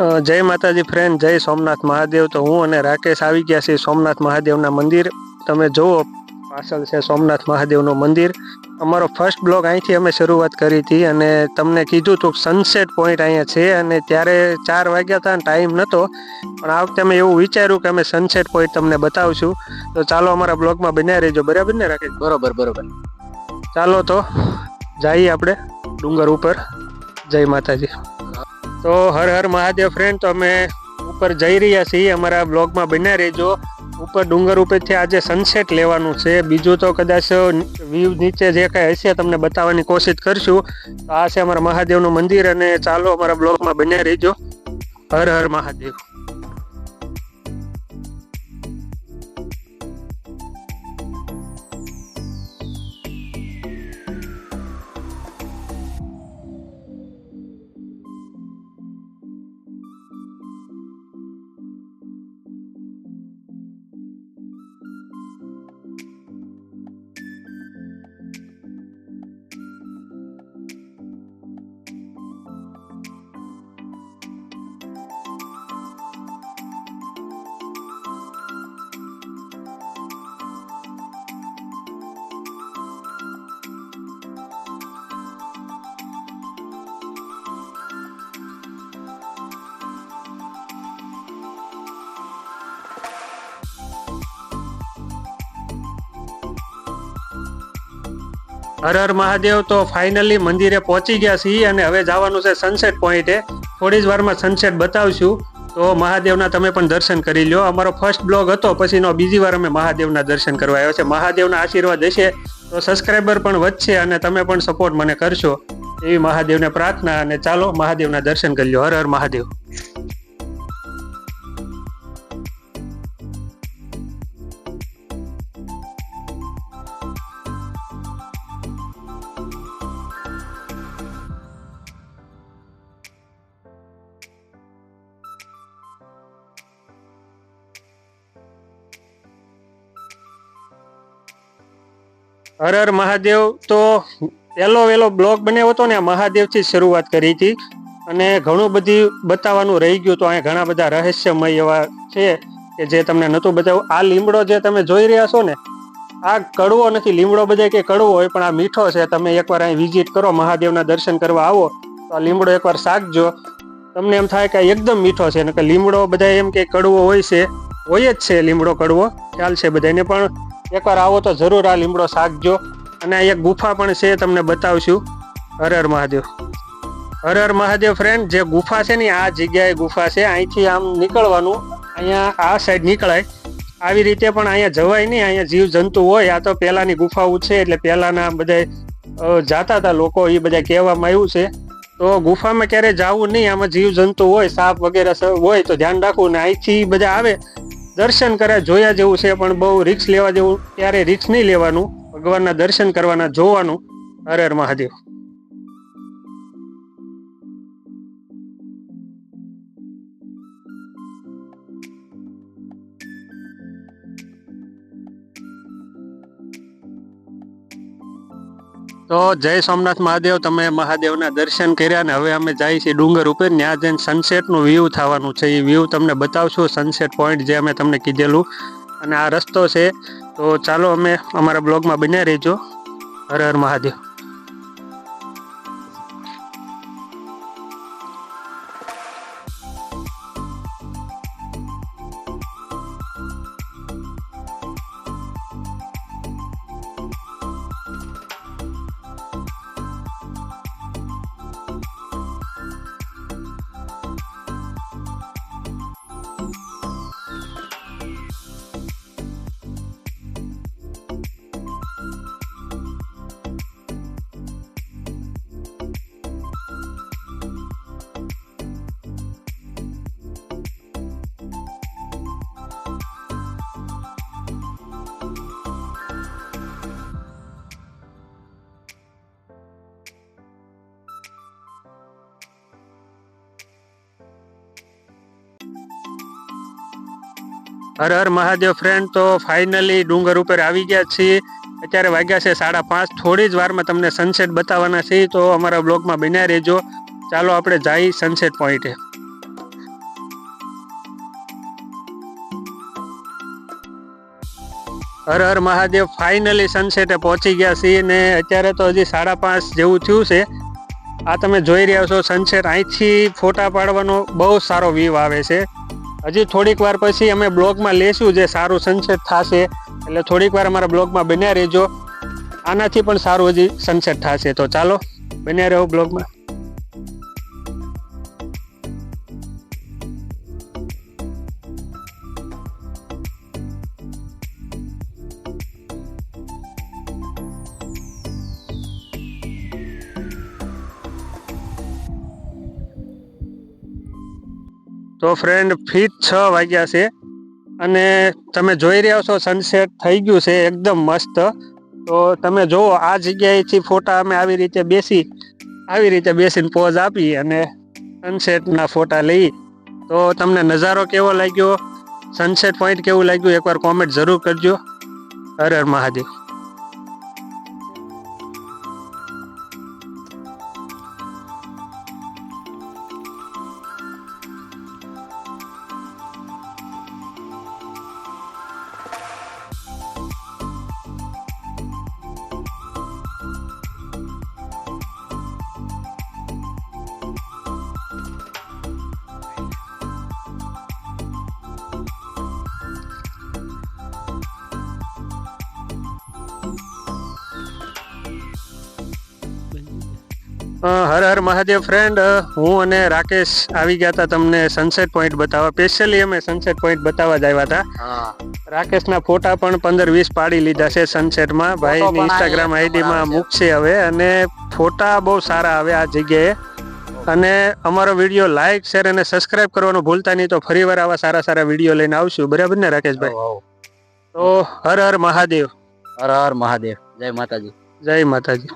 જય માતાજી ફ્રેન્ડ જય સોમનાથ મહાદેવ. તો હું અને રાકેશ આવી ગયા છીએ સોમનાથ મહાદેવના મંદિર. તમે જુઓ પાછળ છે સોમનાથ મહાદેવનું મંદિર. અમારો ફર્સ્ટ બ્લોગ અહીંથી અમે શરૂઆત કરી હતી અને તમને કીધું હતું સનસેટ પોઈન્ટ અહીંયા છે અને ત્યારે ચાર વાગ્યા હતા ટાઈમ નહોતો પણ આ વખતે અમે એવું વિચાર્યું કે અમે સનસેટ પોઈન્ટ તમને બતાવશું. તો ચાલો અમારા બ્લોગમાં બન્યા રહેજો. બરાબર ને રાકેશ? બરોબર બરોબર. ચાલો તો જઈએ આપણે ડુંગર ઉપર. જય માતાજી. તો હર હર મહાદેવ ફ્રેન્ડ તો અમે ઉપર જઈ રહ્યા છીએ. અમારા બ્લોગમાં બન્યા રહેજો. ઉપર ડુંગર ઉપરથી આજે સનસેટ લેવાનું છે. બીજું તો કદાચ વ્યૂ નીચે જે કાંઈ હશે તમને બતાવવાની કોશિશ કરશું. તો આ છે અમારા મહાદેવનું મંદિર અને ચાલો અમારા બ્લોગમાં બન્યા રહેજો. હર હર મહાદેવ. હર હર મહાદેવ, તો ફાઇનલી મંદિરે પહોંચી ગયા છીએ અને હવે જવાનું છે સનસેટ પોઈન્ટે થોડી જ વારમાં સનસેટ બતાવશું. તો મહાદેવના તમે પણ દર્શન કરી લ્યો. અમારો ફર્સ્ટ બ્લોગ હતો, પછીનો બીજી વાર અમે મહાદેવના દર્શન કરવા આવ્યા છે મહાદેવના આશીર્વાદ હશે, તો સબસ્ક્રાઈબર પણ વધશે અને તમે પણ સપોર્ટ મને કરશો. એવી મહાદેવને પ્રાર્થના અને ચાલો મહાદેવના દર્શન કરી લો હર હર મહાદેવ. હર હર મહાદેવ. તો પહેલો વેલો બ્લોગ બનાવ્યો હતો ને મહાદેવથી શરૂઆત કરી હતી. અને ઘણું બધી બતાવવાનું રહી ગયું તો અહીંયા ઘણા બધા રહસ્યમય એવા છે કે જે તમને નહોતું બતાવ્યું. આ લીમડો જે તમે જોઈ રહ્યા છો ને, આ કડવો નથી, લીમડો બધા કે કડવો હોય, પણ આ મીઠો છે. તમે એકવાર અહીં વિઝિટ કરો, મહાદેવના દર્શન કરવા આવો, તો આ લીમડો એકવાર શાકજો તમને એમ થાય કે એકદમ મીઠો છે કે લીમડો બધા એમ કે કડવો હોય છે. હોય જ છે લીમડો કડવો, ખ્યાલ છે બધાને પણ એકવાર આવો તો જરૂર આ લીમડો શાકજો. અને એક ગુફા પણ છે, તમને બતાવશું. હર હર મહાદેવ. હર હર મહાદેવ ફ્રેન્ડ જે ગુફા છે ને, આ જગ્યાએ ગુફા છે. અહીંથી આમ નીકળવાનું. અહીંયા આ સાઈડ નીકળાય. આવી રીતે પણ અહીંયા જવાય નહીં. અહીંયા જીવ જંતુ હોય, આ તો પહેલાંની ગુફાઓ છે, એટલે પહેલાંના બધા જાતા હતા લોકો, એ બધા કહેવામાં આવ્યું છે. તો ગુફામાં ક્યારેય જવું નહીં. આમાં જીવ જંતુ હોય, સાપ વગેરે હોય તો ધ્યાન રાખવું. ને અહીંથી બધા આવે. દર્શન કર્યા જોયા જેવું છે, પણ બહુ રિક્સ લેવા જેવું, ત્યારે રિક્સ નહીં લેવાનું. ભગવાનના દર્શન કરવાના જોવાનું. હર હર મહાદેવ. તો જય સોમનાથ મહાદેવ, તમે મહાદેવના દર્શન કર્યા ને હવે અમે જઈએ છીએ ડુંગર ઉપર. ત્યાં જઈને સનસેટનું વ્યૂ થવાનું છે. એ વ્યૂ તમને બતાવશું સનસેટ પોઈન્ટ જે અમે તમને કીધેલું. અને આ રસ્તો છે. તો ચાલો અમે અમારા બ્લોગમાં બન્યા રહેજો. હર હર મહાદેવ. હર હર મહાદેવ ફ્રેન્ડ તો ફાઇનલી ડુંગર ઉપર આવી ગયા છીએ. અત્યારે વાગ્યા છે સાડા પાંચ. થોડી જ વારમાં તમને સનસેટ બતાવવાના છે તો અમારા બ્લોગમાં બન્યા રહેજો. ચાલો આપણે જઈ સનસેટ પોઈન્ટે હર હર મહાદેવ ફાઇનલી સનસેટે પહોંચી ગયા છીએ ને અત્યારે તો હજી સાડા પાંચ જેવું થયું છે. આ તમે જોઈ રહ્યા છો સનસેટ અહીંથી ફોટા પાડવાનો બહુ સારો વ્યૂ આવે છે. હજી થોડીક વાર પછી અમે બ્લોગમાં લેશું જે સારું સનસેટ થશે. એટલે થોડીક વાર અમારા બ્લોગમાં બન્યા રહેજો. આનાથી પણ સારું હજી સનસેટ થશે. તો ચાલો, બન્યા રહો બ્લોગમાં. તો ફ્રેન્ડ ફીટ છ વાગ્યા છે. અને તમે જોઈ રહ્યા છો સનસેટ થઈ ગયું છે, એકદમ મસ્ત. તો તમે જુઓ, આ જગ્યાએથી ફોટા અમે આવી રીતે બેસી, આવી રીતે બેસીને પોઝ આપી અને સનસેટના ફોટા લઈ. તો તમને નજારો કેવો લાગ્યો? સનસેટ પોઈન્ટ કેવું લાગ્યું? એકવાર કોમેન્ટ જરૂર કરજો. હર હર મહાદેવ. હર હર મહાદેવ ફ્રેન્ડ હું અને રાકેશ આવી ગયા હતા તમને સનસેટ પોઈન્ટ બતાવવા. સ્પેશિયલી અમે સનસેટ પોઈન્ટ બતાવવા જ આવ્યા હતા રાકેશના ફોટા પણ પંદર વીસ પાડી લીધા છે સનસેટમાં ભાઈ ઇન્સ્ટાગ્રામ આ આઈડીમાં મૂકશે હવે. અને ફોટા બહુ સારા આવે આ જગ્યાએ. અને અમારો વીડિયો લાઈક શેર અને સબસ્ક્રાઇબ કરવાનું ભૂલતા નહીં તો ફરીવાર આવા સારા સારા વીડિયો લઈને આવશું. બરાબર ને રાકેશભાઈ? તો હર હર મહાદેવ. હર હર મહાદેવ. જય માતાજી. જય માતાજી.